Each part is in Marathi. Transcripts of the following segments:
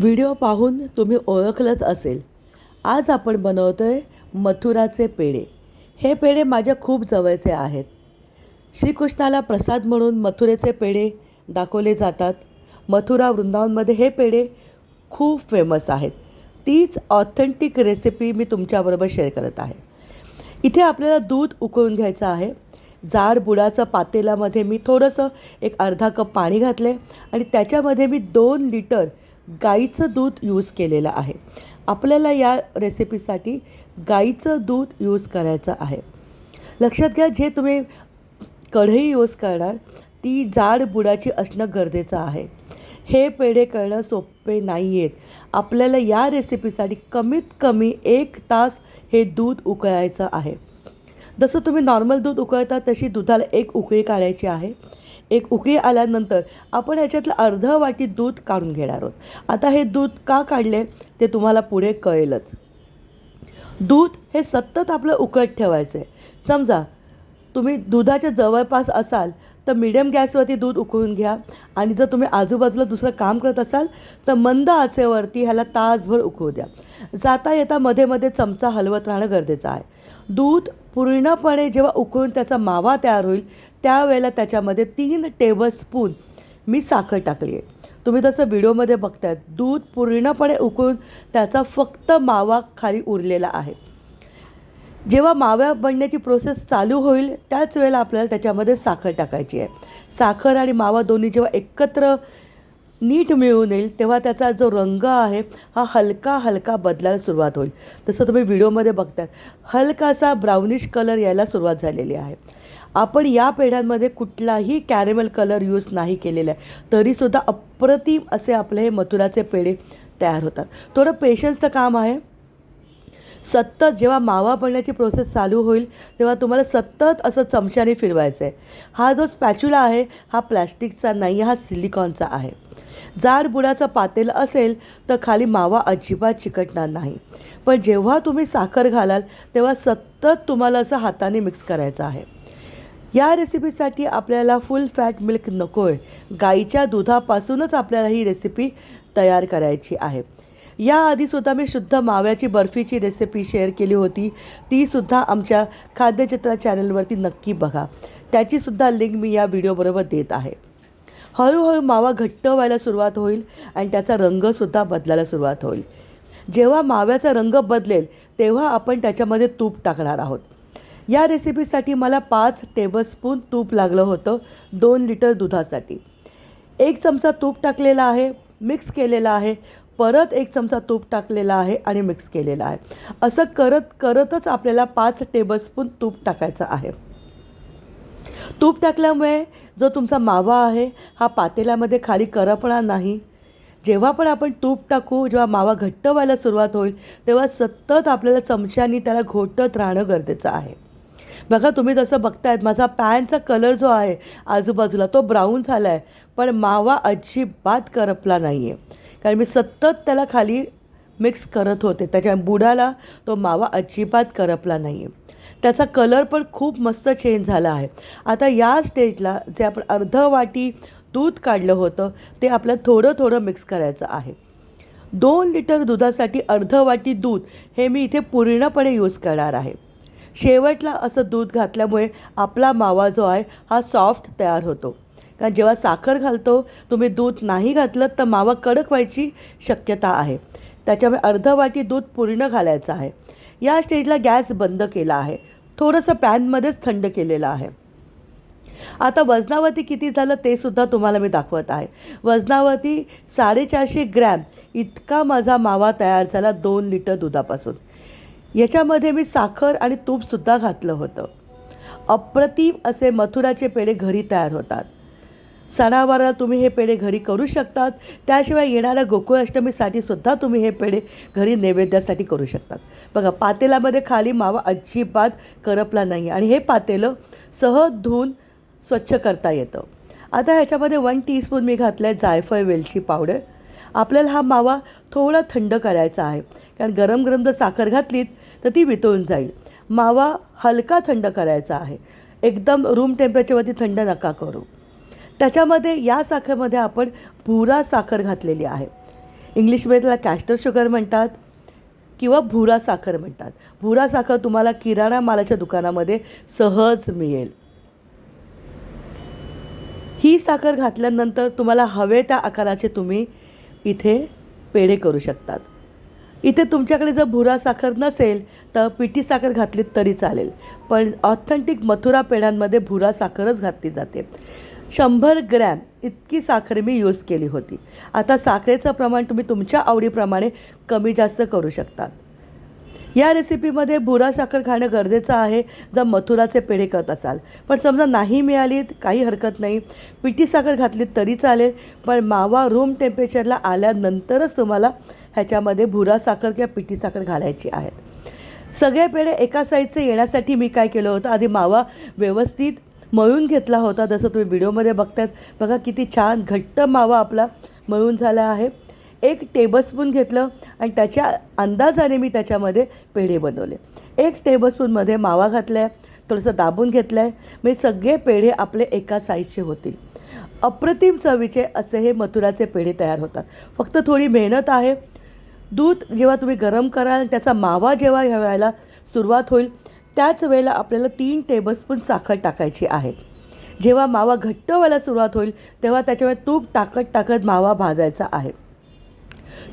व्हिडिओ पाहून तुम्ही ओळखलंच असेल. आज आपण बनवतो आहे मथुराचे पेढे. हे पेढे माझ्या खूप जवळचे आहेत. श्रीकृष्णाला प्रसाद म्हणून मथुरेचे पेढे दाखवले जातात. मथुरा वृंदावनमध्ये हे पेढे खूप फेमस आहेत. तीच ऑथेंटिक रेसिपी मी तुमच्याबरोबर शेअर करत आहे. इथे आपल्याला दूध उकळून घ्यायचं आहे. जाड बुडाचं पातेलामध्ये मी थोडंसं एक अर्धा कप पाणी घातले आणि त्याच्यामध्ये मी दोन लिटर गाईचं दूध यूज केलेलं आहे. आपल्याला या रेसिपीसाठी गाईचं दूध यूज करायचं आहे. लक्षात घ्या जे तुम्ही कढई यूज करणार ती जाड बुडाची असणं गरजेचं आहे. हे पेढे करणं सोपे नाही आहेत आपल्याला या रेसिपीसाठी कमीत कमी एक तास हे दूध उकळायचं आहे. जसं तुम्ही नॉर्मल दूध उकळता तशी दुधाला एक उकळी काढायची आहे. एक उकळी आल्यानंतर आपण ह्याच्यातलं अर्ध वाटी दूध काढून घेणार आहोत. आता हे दूध का काढले ते तुम्हाला पुढे कळेलच. दूध हे सतत आपलं उकळत ठेवायचं आहे समजा तुम्ही दुधाच्या जवळपास असाल तर मिडियम गॅसवरती दूध उकळून घ्या आणि जर तुम्ही आजूबाजूला दुसरं काम करत असाल तर मंद आचेवरती ह्याला तासभर उकळू द्या. जाता येता मध्ये मध्ये चमचा हलवत राहणं गरजेचं आहे. दूध पूर्णपणे जेव्हा उकळून त्याचा मावा तयार होईल त्यावेळेला त्याच्यामध्ये तीन टेबलस्पून मी साखर टाकली आहे. तुम्ही तसं व्हिडिओमध्ये बघतायत दूध पूर्णपणे उकळून त्याचा फक्त मावा खाली उरलेला आहे. जेव्हा माव्या बनण्याची प्रोसेस चालू होईल त्याच वेळेला आपल्याला त्याच्यामध्ये साखर टाकायची आहे. साखर आणि मावा दोन्ही जेव्हा एकत्र नीट मिळून येईल तेव्हा त्याचा जो रंग आहे हा हलका हलका बदलायला सुरुवात होईल. तसं तुम्ही व्हिडिओमध्ये बघतात हलकासा ब्राउनिश कलर यायला सुरुवात झालेली आहे. आपण या पेढ्यांमध्ये कुठलाही कॅरेमल कलर यूज नाही केलेला आहे. तरीसुद्धा अप्रतिम असे आपले हे मथुराचे पेढे तयार होतात. थोडं पेशन्सचं काम आहे. सतत जेव्हा मावा बनण्याची प्रोसेस चालू होईल तेव्हा तुम्हाला सतत असं चमच्याने फिरवायचं आहे हा जो स्पॅच्युला आहे हा प्लॅस्टिकचा नाही हा सिलिकॉनचा आहे. जाड बुडाचं पातेलं असेल तर खाली मावा अजिबात चिकटणार नाही. पण जेव्हा तुम्ही साखर घालाल तेव्हा सतत तुम्हाला असं हाताने मिक्स करायचं आहे. या रेसिपीसाठी आपल्याला फुल फॅट मिल्क नको आहे गाईच्या दुधापासूनच आपल्याला ही रेसिपी तयार करायची आहे. याआधीसुद्धा मी शुद्ध माव्याची बर्फीची रेसिपी शेअर केली होती. तीसुद्धा आमच्या खाद्यचित्रा चॅनलवरती नक्की बघा. त्याचीसुद्धा लिंक मी या व्हिडिओबरोबर देत आहे. हळूहळू मावा घट्ट व्हायला सुरुवात होईल आणि त्याचा रंगसुद्धा बदलायला सुरुवात होईल. जेव्हा माव्याचा रंग बदलेल तेव्हा आपण त्याच्यामध्ये तूप टाकणार आहोत. या रेसिपीसाठी मला पाच टेबलस्पून तूप लागलं होतं दोन लिटर दुधासाठी. एक चमचा तूप टाकलेला आहे मिक्स केलेला आहे परत एक चमचा तूप टाकलेला आहे आणि मिक्स केलेला आहे. असं करत करतच आपल्याला पाच टेबलस्पून तूप टाकायचं आहे. तूप टाकल्यामुळे जो तुमचा मावा आहे हा पातेल्यामध्ये खाली करपणार नाही. जेव्हा पण आपण तूप टाकू जेव्हा मावा घट्ट व्हायला सुरुवात होईल तेव्हा सतत आपल्याला चमच्यानी त्याला घोटत राहणं गरजेचं आहे. बघा तुम्ही जसं बघतायत माझा पॅनचा कलर जो आहे आजूबाजूला तो ब्राऊन झाला आहे पण मावा अजिबात करपला नाही आहे कारण मी सतत त्याला खाली मिक्स करत होते त्याच्या बुडाला तो मावा अजिबात करपला नाही आहे त्याचा कलर पण खूप मस्त चेंज झाला आहे. आता या स्टेजला जे आपण अर्ध वाटी दूध काढलं होतं ते आपल्याला थोडं थोडं मिक्स करायचं आहे. दोन लिटर दुधासाठी अर्ध वाटी दूध हे मी इथे पूर्णपणे यूज करणार आहे. शेवटला असं दूध घातल्यामुळे आपला मावा जो आहे हा सॉफ्ट तयार होतो. कारण जेव्हा साखर घालतो तुम्ही दूध नाही घातलं तर मावा कडक व्हायची शक्यता आहे. त्याच्यामुळे अर्ध वाटी दूध पूर्ण घालायचं आहे. या स्टेजला गॅस बंद केला आहे. थोडंसं पॅनमध्येच थंड केलेलं आहे. आता वजनावरती किती झालं ते सुद्धा तुम्हाला मी दाखवत आहे. वजनावरती साडेचारशे ग्रॅम इतका माझा मावा तयार झाला दोन लिटर दुधापासून. याच्यामध्ये मी साखर आणि तूपसुद्धा घातलं होतं. अप्रतिम असे मथुराचे पेढे घरी तयार होतात. सणावाराला तुम्ही हे पेढे घरी करू शकतात. त्याशिवाय येणाऱ्या गोकुळाष्टमीसाठी सुद्धा तुम्ही हे पेढे घरी नैवेद्यासाठी करू शकतात. बघा पातेल्यामध्ये खाली मावा अजिबात करपला नाही आणि हे पातेलं सहज धुवून स्वच्छ करता येतं. आता ह्याच्यामध्ये वन टीस्पून मी घातलं आहे जायफळ वेलची पावडर. आपल्याला हा मावा थोडा थंड करायचा आहे. कारण गरम गरम जर साखर घातलीत तर ती वितळून जाईल. मावा हलका थंड करायचा आहे. एकदम रूम टेम्परेचरवरती थंड नका करू. त्याच्यामध्ये या साखरेमध्ये आपण भुरा साखर घातलेली आहे. इंग्लिशमध्ये त्याला कॅस्टर शुगर म्हणतात किंवा भुरा साखर म्हणतात. भुरा साखर तुम्हाला किराणा मालाच्या दुकानामध्ये सहज मिळेल. ही साखर घातल्यानंतर तुम्हाला हवे त्या आकाराचे तुम्ही इथे पेढे करू शकतात. इथे तुमच्याकडे जर भुरा साखर नसेल तर पिठी साखर घातलीत तरी चालेल. पण ऑथेंटिक मथुरा पेढ्यांमध्ये भुरा साखरच घातली जाते. शंभर ग्रॅम इतकी साखर मी यूज केली होती. आता साखरेचं प्रमाण तुम्ही तुमच्या आवडीप्रमाणे कमी जास्त करू शकतात. या रेसिपीमध्ये बुरा साखर खाणं गरजेचं आहे जर मथुराचे पेढे करत असाल. पण समजा नाही मिळाली काही हरकत नाही. पिठी साखर घातली तरी चालेल पण मावा रूम टेम्परेचरला आल्यानंतरच तुम्हाला ह्याच्यामध्ये भुरा साखर किंवा पिठी साखर घालायची आहेत सगळे पेढे एका साईजचे येण्यासाठी मी काय केलं होतं आधी मावा व्यवस्थित मळून घेतला होता जसं तुम्ही व्हिडिओमध्ये बघतायत. बघा किती छान घट्ट मावा आपला मळून झाला आहे. एक टेबलस्पून घेतलं आणि त्याच्या अंदाजाने मी त्याच्यामध्ये पेढे बनवले. एक टेबलस्पूनमध्ये मावा घातला आहे थोडंसं दाबून घेतलं आहे म्हणजे सगळे पेढे आपले एका साईजचे होतील. अप्रतिम चवीचे असे हे मथुराचे पेढे तयार होतात. फक्त थोडी मेहनत आहे. दूध जेव्हा तुम्ही गरम कराल त्याचा मावा जेव्हा ह्या सुरुवात होईल त्याच वेळेला आपल्याला तीन टेबलस्पून साखर टाकायची आहे. जेव्हा मावा घट्ट व्हायला सुरुवात होईल तेव्हा त्याच्यावर तूप टाकत टाकत मावा भाजायचा आहे.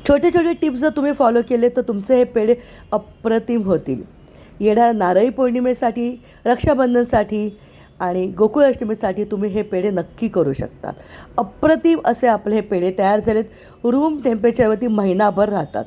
छोटे छोटे टिप्स जर तुम्ही फॉलो केले तर तुमचे हे पेढे अप्रतिम होतील. येणाऱ्या नारळी पौर्णिमेसाठी रक्षाबंधनसाठी आणि गोकुळाष्टमीसाठी तुम्ही हे पेढे नक्की करू शकता. अप्रतिम असे आपले हे पेढे तयार झालेत. रूम टेम्परेचरवरती महिनाभर राहतात.